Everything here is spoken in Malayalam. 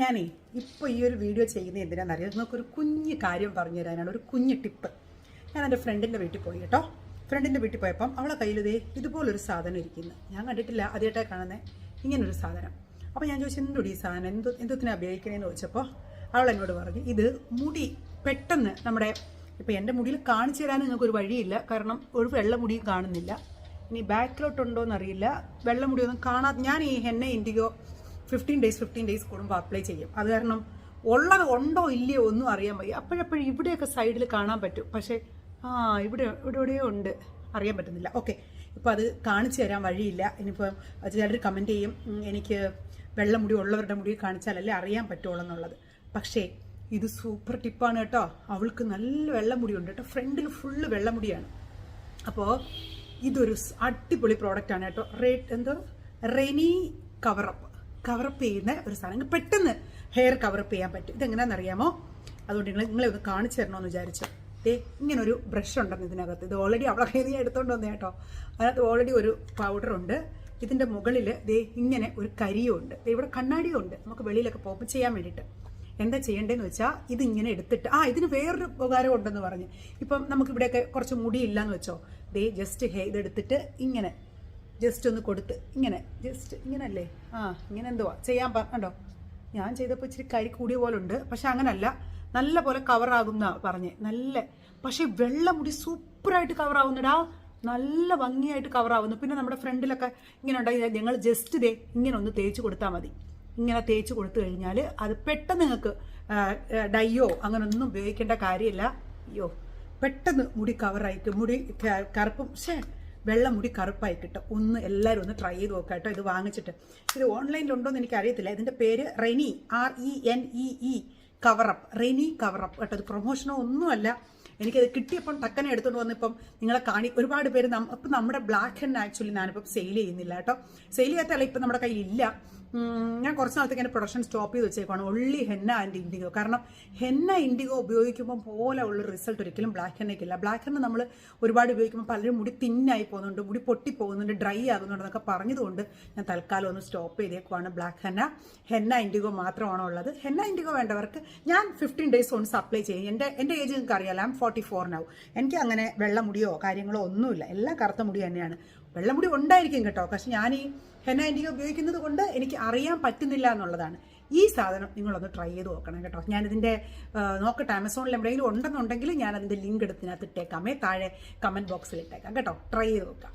ഞാനേ ഇപ്പോൾ ഈ ഒരു വീഡിയോ ചെയ്യുന്നത് എന്തിനാണെന്നറിയാം നിങ്ങൾക്കൊരു കുഞ്ഞ് കാര്യം പറഞ്ഞു തരാനാണ് ഒരു കുഞ്ഞ് ടിപ്പ് ഞാൻ എന്റെ ഫ്രണ്ടിന്റെ വീട്ടിൽ പോയി കേട്ടോ. ഫ്രണ്ടിന്റെ വീട്ടിൽ പോയപ്പം അവളെ കയ്യിൽ ഇതേ ഇതുപോലൊരു സാധനം ഇരിക്കുന്നു. ഞാൻ കണ്ടിട്ടില്ല ആദ്യമായിട്ടാണ് കാണുന്നത് ഇങ്ങനൊരു സാധനം. അപ്പോൾ ഞാൻ ചോദിച്ചു എന്തുടി ഈ സാധനം? എന്ത് എന്തിനാണ് ഉപയോഗിക്കണേന്ന് ചോദിച്ചപ്പോൾ അവൾ എന്നോട് പറഞ്ഞു ഇത് മുടി പെട്ടെന്ന് നമ്മുടെ ഇപ്പോൾ എന്റെ മുടിയിൽ കാണിച്ചു തരാൻ നിങ്ങൾക്ക് ഒരു വഴിയില്ല. കാരണം ഒരു വെള്ള മുടിയും കാണുന്നില്ല. ഇനി ബാക്കിലോട്ടുണ്ടോ എന്നറിയില്ല വെള്ള മുടിയൊന്നും ഞാൻ ഈ henna indigo fifteen days fifteen days കൂടുമ്പോൾ അപ്ലൈ ചെയ്യും. അത് കാരണം ഉള്ളത് ഉണ്ടോ ഇല്ലയോ ഒന്നും അറിയാൻ വയ്യ. അപ്പോഴപ്പോഴും ഇവിടെയൊക്കെ സൈഡിൽ കാണാൻ പറ്റും. പക്ഷേ ആ ഇവിടെ ഇവിടെ എവിടെയോ ഉണ്ട്. അറിയാൻ പറ്റുന്നില്ല. ഓക്കെ ഇപ്പോൾ അത് കാണിച്ചു തരാൻ വഴിയില്ല. ഇനിയിപ്പോൾ ചിലർ കമന്റ് ചെയ്യും എനിക്ക് വെള്ള മുടി ഉള്ളവരുടെ മുടി കാണിച്ചാലല്ലേ അറിയാൻ പറ്റുള്ളൂ എന്നുള്ളത്. പക്ഷേ ഇത് സൂപ്പർ ടിപ്പാണ് കേട്ടോ. അവൾക്ക് നല്ല വെള്ളമുടിയുണ്ട് കേട്ടോ. ഫ്രണ്ടിൽ ഫുള്ള് വെള്ളമുടിയാണ് അപ്പോൾ ഇതൊരു അടിപൊളി പ്രോഡക്റ്റാണ് കേട്ടോ. റേറ്റ് എന്തോ? റെനി കവറപ്പ് കവറപ്പ് ചെയ്യുന്ന ഒരു സാധനം. പെട്ടെന്ന് ഹെയർ കവറപ്പ് ചെയ്യാൻ പറ്റും. ഇതെങ്ങനെയാണെന്ന് അറിയാമോ? അതുകൊണ്ട് നിങ്ങൾ നിങ്ങളെ ഒന്ന് കാണിച്ചു തരണമെന്ന് വിചാരിച്ചു. ദേ ഇങ്ങനെ ഒരു ബ്രഷ് ഉണ്ടെന്ന് ഇതിനകത്ത്. ഇത് ഓൾറെഡി അവളെ കയ്യിൽ നിന്ന് എടുത്തോണ്ട് വന്നേ കേട്ടോ. അതിനകത്ത് ഓൾറെഡി ഒരു പൗഡർ ഉണ്ട്. ഇതിന്റെ മുകളിൽ ദേ ഇങ്ങനെ ഒരു കരിയും ഉണ്ട്. ദേ ഇവിടെ കണ്ണാടിയും ഉണ്ട്. നമുക്ക് വെളിയിലൊക്കെ പോപ്പ് ചെയ്യാൻ വേണ്ടിയിട്ട്. എന്താ ചെയ്യേണ്ടതെന്ന് വെച്ചാൽ ഇതിങ്ങനെ എടുത്തിട്ട് ആ ഇതിന് വേറൊരു ഉപകാരം ഉണ്ടെന്ന് പറഞ്ഞ്. ഇപ്പം നമുക്ക് ഇവിടെയൊക്കെ കുറച്ച് മുടിയില്ല എന്ന് വെച്ചോ. ദേ ജസ്റ്റ് ഹേ ഇതെടുത്തിട്ട് ഇങ്ങനെ ജസ്റ്റ് ഒന്ന് കൊടുത്ത്. ഇങ്ങനെ ജസ്റ്റ് ഇങ്ങനല്ലേ? ആ ഇങ്ങനെ എന്തുവാ? ചെയ്യാൻ പറഞ്ഞോ ഞാൻ ചെയ്തപ്പോൾ ഇച്ചിരി കരി കൂടിയ പോലെ ഉണ്ട് പക്ഷെ അങ്ങനല്ല. നല്ല പോലെ കവറാകുന്ന പറഞ്ഞ്. നല്ല പക്ഷെ വെള്ള മുടി സൂപ്പറായിട്ട് കവറാവുന്നടാ നല്ല ഭംഗിയായിട്ട് കവറാവുന്നു പിന്നെ നമ്മുടെ ഫ്രണ്ടിലൊക്കെ ഇങ്ങനെ ഉണ്ടായി ഞങ്ങൾ ജസ്റ്റ് ദേ ഇങ്ങനെ ഒന്ന് തേച്ച് കൊടുത്താൽ മതി. ഇങ്ങനെ തേച്ച് കൊടുത്തു കഴിഞ്ഞാൽ അത് പെട്ടെന്ന് നിങ്ങൾക്ക് ഡയ്യോ അങ്ങനെ ഒന്നും ഉപയോഗിക്കേണ്ട കാര്യമില്ല. അയ്യോ പെട്ടെന്ന് മുടി കവറായിട്ട് മുടി കറുപ്പും ഷേ വെള്ള മുടി കറുപ്പായി കിട്ടും. ഒന്ന് എല്ലാവരും ഒന്ന് ട്രൈ ചെയ്ത് നോക്കാം കേട്ടോ ഇത് വാങ്ങിച്ചിട്ട്. ഇത് ഓൺലൈനിലുണ്ടോ എന്ന് എനിക്ക് അറിയത്തില്ല ഇതിന്റെ പേര് Renee R E N E E cover up Renee cover up കേട്ടോ. ഇത് പ്രൊമോഷനോ ഒന്നുമല്ല. എനിക്കത് കിട്ടിയപ്പം ടക്കനെ എടുത്തുകൊണ്ട് വന്നിപ്പം നിങ്ങളെ കാണി ഒരുപാട് പേര് ഇപ്പം നമ്മുടെ ബ്ലാക്ക് ഹെൻ ആക്ച്വലി ഞാനിപ്പം സെയിൽ ചെയ്യുന്നില്ല കേട്ടോ. സെയിൽ ചെയ്യാത്തല്ല ഇപ്പം നമ്മുടെ കയ്യിൽ ഇല്ല ഞാൻ കുറച്ച് നാളത്തേക്ക് എന്റെ പ്രൊഡക്ഷൻ സ്റ്റോപ്പ് ചെയ്ത് വെച്ചേക്കാണ് ഒള്ളി ഹെന്ന ആൻഡ് ഇൻഡിഗോ കാരണം ഹെന്ന ഇൻഡിഗോ ഉപയോഗിക്കുമ്പോൾ പോലെ ഉള്ള റിസൾട്ട് ഒരിക്കലും ബ്ലാക്ക് ഹെന്നയ്ക്കില്ല ബ്ലാക്ക് ഹെന്ന നമ്മൾ ഒരുപാട് ഉപയോഗിക്കുമ്പോൾ പലരും മുടി തിന്നായി പോകുന്നുണ്ട് മുടി പൊട്ടി പോകുന്നുണ്ട് ഡ്രൈ ആകുന്നുണ്ട് എന്നൊക്കെ പറഞ്ഞതുകൊണ്ട് ഞാൻ തൽക്കാലം ഒന്ന് സ്റ്റോപ്പ് ചെയ്തേക്കുവാണ് ബ്ലാക്ക് ഹെന്ന ഹെന്ന ഇൻഡിഗോ മാത്രമാണോ ഉള്ളത് ഹെന്ന ഇൻഡിഗോ വേണ്ടവർക്ക് ഞാൻ ഫിഫ്റ്റീൻ ഡേയ്സ് കൊണ്ട് സപ്ലൈ ചെയ്യും. എന്റെ എന്റെ ഏജ് നിങ്ങൾക്ക് അറിയാലോ ഐം ഫോർട്ടി ഫോറിനാവും എനിക്ക് അങ്ങനെ വെള്ള മുടിയോ കാര്യങ്ങളോ ഒന്നുമില്ല. എല്ലാം കറുത്ത മുടി തന്നെയാണ്. വെള്ളമുടി ഉണ്ടായിരിക്കും കേട്ടോ. പക്ഷെ ഞാൻ ഈ ഹെന്ന ആന്റിക ഉപയോഗിക്കുന്നത് കൊണ്ട് എനിക്ക് അറിയാൻ പറ്റുന്നില്ല എന്നുള്ളതാണ്. ഈ സാധനം നിങ്ങളൊന്ന് ട്രൈ ചെയ്ത് നോക്കണം കേട്ടോ. ഞാനിതിന്റെ നോക്കട്ടെ ആമസോണിൽ എവിടെയെങ്കിലും ഉണ്ടെന്നുണ്ടെങ്കിൽ ഞാൻ അതിന്റെ ലിങ്ക് എടുത്തിനകത്ത് ഇട്ടേക്കാമേ താഴെ കമന്റ് ബോക്സിൽ ഇട്ടേക്കാം. കേട്ടോ. ട്രൈ ചെയ്ത് നോക്കാം.